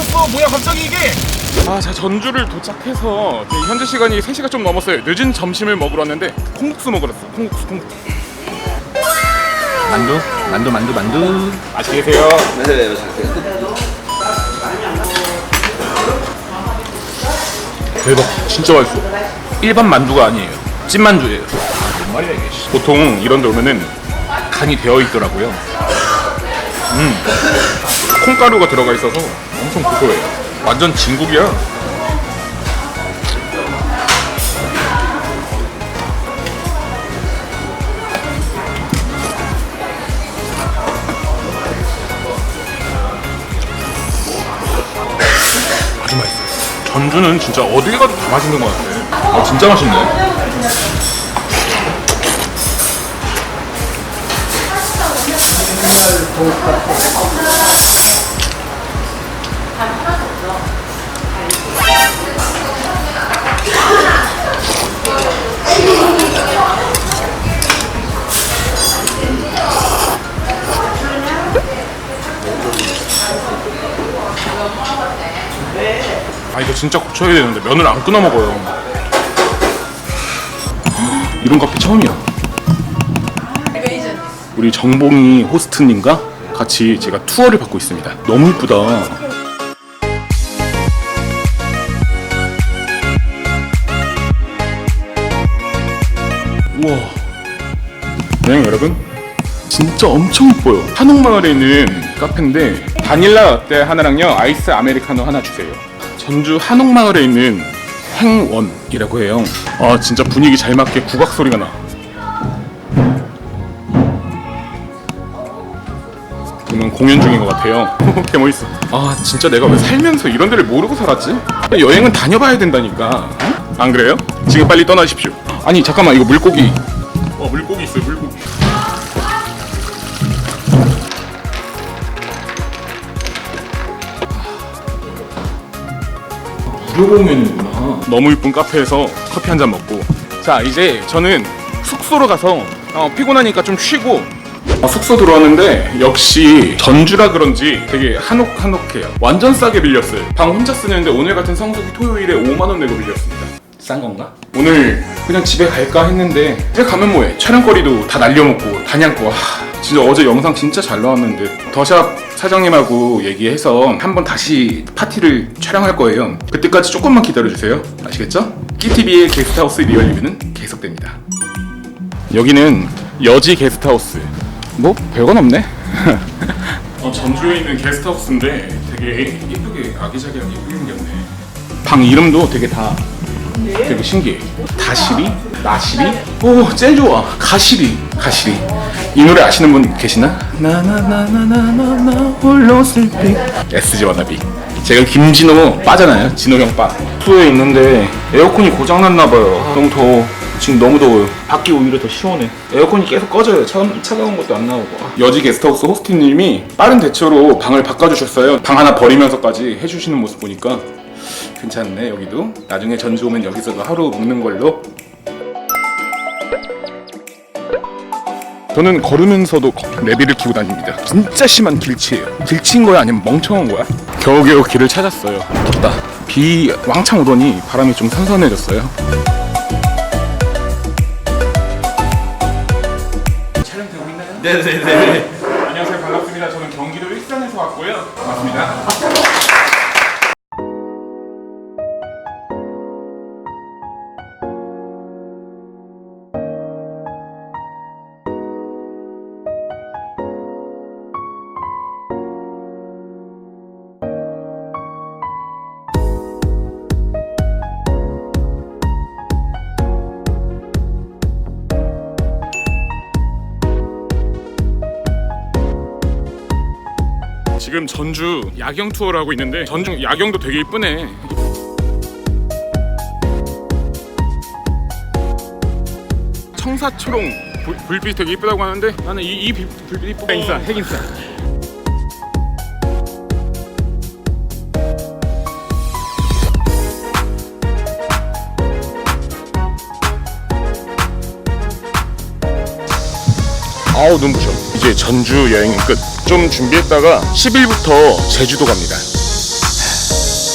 미쳤어? 뭐야 갑자기 이게? 아 자 전주를 도착해서 현재 시간이 3시가 좀 넘었어요. 늦은 점심을 먹으러 왔는데 콩국수 먹으러 왔어 콩국수 콩국수. 만두? 만두 만두 만두. 맛있게 드세요. 네 대박. 진짜 맛있어. 일반 만두가 아니에요. 찐 만두예요. 뭔 말이야 이게. 씨. 보통 이런 데 오면은 간이 되어 있더라고요. 음 콩가루가 들어가 있어서 엄청 고소해요. 완전 진국이야. 아주 맛있어요 전주는 진짜 어딜 가도 다 맛있는 것 같아. 아 진짜 맛있네 아 이거 진짜 고쳐야 되는데 면을 안 끊어 먹어요. 이런 커피 처음이야. 우리 정봉이 호스트님과 같이 제가 투어를 받고 있습니다. 너무 이쁘다. 우와. 네 여러분. 진짜 엄청 이뻐요. 한옥마을에 있는 카페인데 바닐라 라떼 하나랑요 아이스 아메리카노 하나 주세요. 전주 한옥마을에 있는 행원이라고 해요. 아 진짜 분위기 잘 맞게 국악 소리가 나. 그러면 공연 중인 것 같아요. 개 멋있어. 아 진짜 내가 왜 살면서 이런 데를 모르고 살았지? 여행은 다녀봐야 된다니까. 응? 안 그래요? 지금 빨리 떠나십시오. 아니 잠깐만 이거 물고기. 어 물고기 있어요 물고기 무료 공연이구나. 너무 이쁜 카페에서 커피 한 잔 먹고. 자, 이제 저는 숙소로 가서 어, 피곤하니까 좀 쉬고 어, 숙소 들어왔는데 역시 전주라 그런지 되게 한옥 한옥해요. 완전 싸게 빌렸어요. 방 혼자 쓰는데 오늘 같은 성수기 토요일에 5만 원 내고 빌렸습니다. 싼 건가? 오늘 그냥 집에 갈까 했는데 집에 가면 뭐해? 촬영거리도 다 날려먹고 다냥고. 하, 진짜 어제 영상 진짜 잘 나왔는데 더샵 사장님하고 얘기해서 한번 다시 파티를 촬영할 거예요. 그때까지 조금만 기다려주세요. 아시겠죠? 끼티비의 게스트하우스 리얼 리뷰는 계속됩니다. 여기는 여지 게스트하우스. 뭐 별건 없네. 어, 전주에 있는 게스트하우스인데 되게 예쁘게 아기자기하게 예쁘게 생겼네. 방 이름도 되게 다 되게 신기해. 다시리? 나시리? 오, 제일 좋아. 가시리. 가시리. 이 노래 아시는 분 계시나? 나나나나나나나 홀로 슬피. SG 와나비. 제가 김진호 빠잖아요. 진호 형 빠. 숙소에 있는데 에어컨이 고장났나봐요. 너무 더워. 지금 너무 더워요. 밖이 오히려 더 시원해. 에어컨이 계속 꺼져요. 차, 차가운 것도 안 나오고. 여지 게스트하우스 호스트님이 빠른 대처로 방을 바꿔주셨어요. 방 하나 버리면서까지 해주시는 모습 보니까 괜찮네 여기도 나중에 전주 오면 여기서도 하루 묵는 걸로 저는 걸으면서도 내비를 키고 다닙니다. 진짜 심한 길치예요. 길치인 거야? 아니면 멍청한 거야? 겨우겨우 길을 찾았어요. 덥다. 비 왕창 오더니 바람이 좀 선선해졌어요. 촬영되고 있나요? 네네네. 안녕하세요. 반갑습니다. 저는 경기도 일산에서 왔고요. 반갑습니다 지금 전주 야경 투어를 하고 있는데 전주 야경도 되게 이쁘네. 청사초롱 불, 불빛 되게 이쁘다고 하는데 나는 이, 이 불- 불빛 이쁘다. 핵인싸, 핵인싸. 아우 눈부셔 이제 전주 여행은 끝좀 준비했다가 10일부터 제주도 갑니다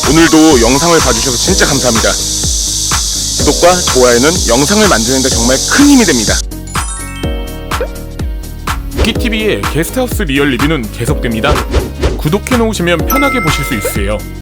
오늘도 영상을 봐주셔서 진짜 감사합니다. 구독과 좋아요는 영상을 만드는데 정말 큰 힘이 됩니다. 키TV의 게스트하우스 리얼 리뷰는 계속됩니다. 구독해 놓으시면 편하게 보실 수 있어요.